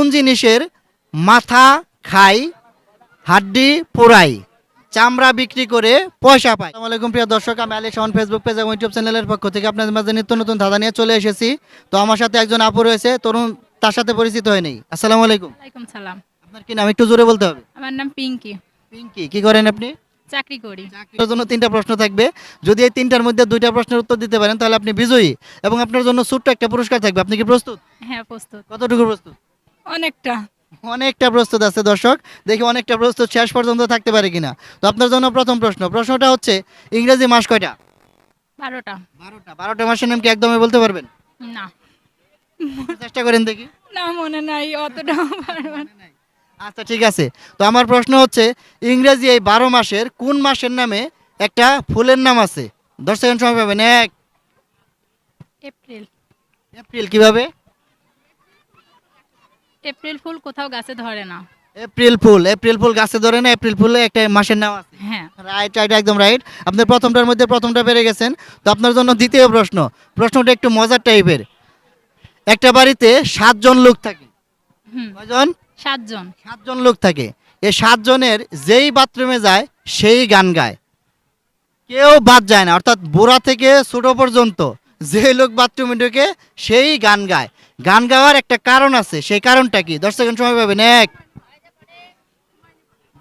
কোন জিনিসের মাথা খাই হাড্ডি পোড়াই চামড়া বিক্রি করে পয়সা পায় আসসালামু আলাইকুম প্রিয় দর্শক আমি আলী শাহন ফেসবুক পেজ এবং ইউটিউব চ্যানেলের পক্ষ থেকে আপনাদের মাঝে নিত্য নতুন ধাঁধা নিয়ে চলে এসেছি। তো আমার সাথে একজন আপু রয়েছে তরুণ তার সাথে পরিচিত হয় নেই। আসসালামু আলাইকুম। ওয়ালাইকুম সালাম। আপনার কি নাম একটু জোরে বলতে হবে? আমার নাম পিঙ্কি। পিঙ্কি কি করেন আপনি? চাকরি করি। আপনার জন্য তিনটা প্রশ্ন থাকবে। যদি এই তিনটার মধ্যে দুইটা প্রশ্নের উত্তর দিতে পারেন তাহলে আপনি বিজয়ী এবং আপনার জন্য ছোট্ট একটা পুরস্কার থাকবে। আপনি কি প্রস্তুত? হ্যাঁ প্রস্তুত। কতটুকু প্রস্তুত? অনেকটা। অনেকটা প্রস্তুত আছে দর্শক। দেখি অনেকটা প্রস্তুত শেষ পর্যন্ত থাকতে পারে কিনা। তো আপনার জন্য প্রথম প্রশ্ন। প্রশ্নটা হচ্ছে ইংরেজি মাস কয়টা? বারোটা। বারোটা। বারোটা মাসের নাম কি একদমই বলতে পারবেন? না। চেষ্টা করেন দেখি। না মনে নাই অতটা আচ্ছা ঠিক আছে। তো আমার প্রশ্ন হচ্ছে ইংরেজি এই বারো মাসের কোন মাসের নামে একটা ফুলের নাম আছে? দশ সেকেন্ড সময় পাবেন। এক। এপ্রিল। এপ্রিল কীভাবে? এপ্রিল ফুল কোথাও গাছে ধরে না। এপ্রিল ফুল এপ্রিল ফুল গাছে ধরে না এপ্রিল ফুলে একটা মাসের নাম আছে। হ্যাঁ। রাইট রাইট একদম রাইট আপনার প্রথমটার মধ্যে প্রথমটা পেরে গেছেন। তো আপনার জন্য দ্বিতীয় প্রশ্ন। প্রশ্নটা একটু মজার টাইপের একটা বাড়িতে সাতজন লোক থাকে। হুম। কয়জন? সাতজন। সাতজন লোক থাকে। এই সাতজনের যেই বাথরুমে যায় সেই গান গায়। কেউ বাদ যায় না। অর্থাৎ বুড়া থেকে ছোট পর্যন্ত যে লোক বাথরুমে ঢুকে সেই গান গায়। গান গাওয়ার একটা কারণ আছে সেই কারণটা কি? দশ সেকেন্ড সময় পাবেন এক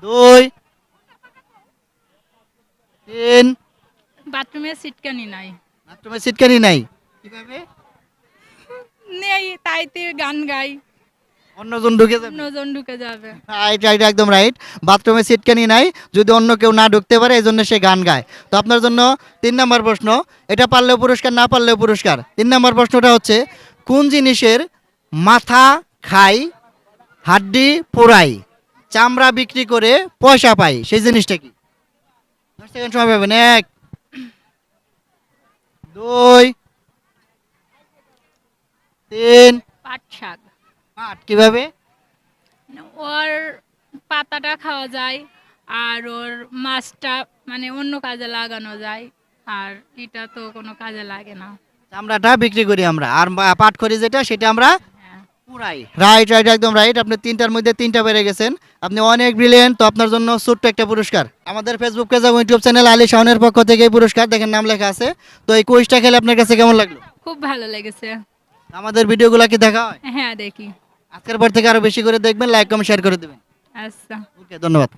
দুই তিন। বাথরুমে সিটকানি নাই। বাথরুমে সিটকানি নাই। কীভাবে নেই তাইতে গান গাই। অন্যজন ঢুকে যাবে। অন্যজন ঢুকে যাবে। রাইট রাইট একদম রাইট বাথরুমে সিটকানি নাই যদি অন্য কেউ না ঢুকতে পারে এই জন্য সে গান গায়। তো আপনার জন্য তিন নম্বর প্রশ্ন এটা পারলেও পুরস্কার না পারলেও পুরস্কার? তিন নম্বর প্রশ্নটা হচ্ছে কোন জিনিসের মাথা খাই হাড্ডি পোড়াই চামড়া বিক্রি করে পয়সা পাই সেই জিনিসটা কি? সেকেন্ড সময় পাবেন এক দুই তিন। পাট শাক। আট কীভাবে? ওর পাতাটা খাওয়া যায় আর ওর মাছটা মানে অন্য কাজে লাগানো যায় আর এটা তো কোনো কাজে লাগে না। চামড়াটা বিক্রি করি আমরা। আর পাট করি যেটা সেটা আমরা হ্যাঁ। পুরাই। রাইট রাইট একদম রাইট আপনি তিনটার মধ্যে তিনটা পেরে গেছেন। আপনি অনেক ব্রিলিয়েন্ট তো আপনার জন্য ছোট্ট একটা পুরস্কার। আমাদের ফেসবুক পেজ এবং ইউটিউব চ্যানেল আলী শাহনের পক্ষ থেকে এই পুরস্কার দেখেন নাম লেখা আছে। তো এই কুইজটা খেলে আপনার কাছে কেমন লাগল? খুব ভালো লেগেছে। আমাদের ভিডিওগুলো কি দেখা হয়? হ্যাঁ দেখি। আজকের পর থেকে আরও বেশি করে দেখবেন লাইক কমেন্ট শেয়ার করে দেবেন। আচ্ছা। ওকে ধন্যবাদ।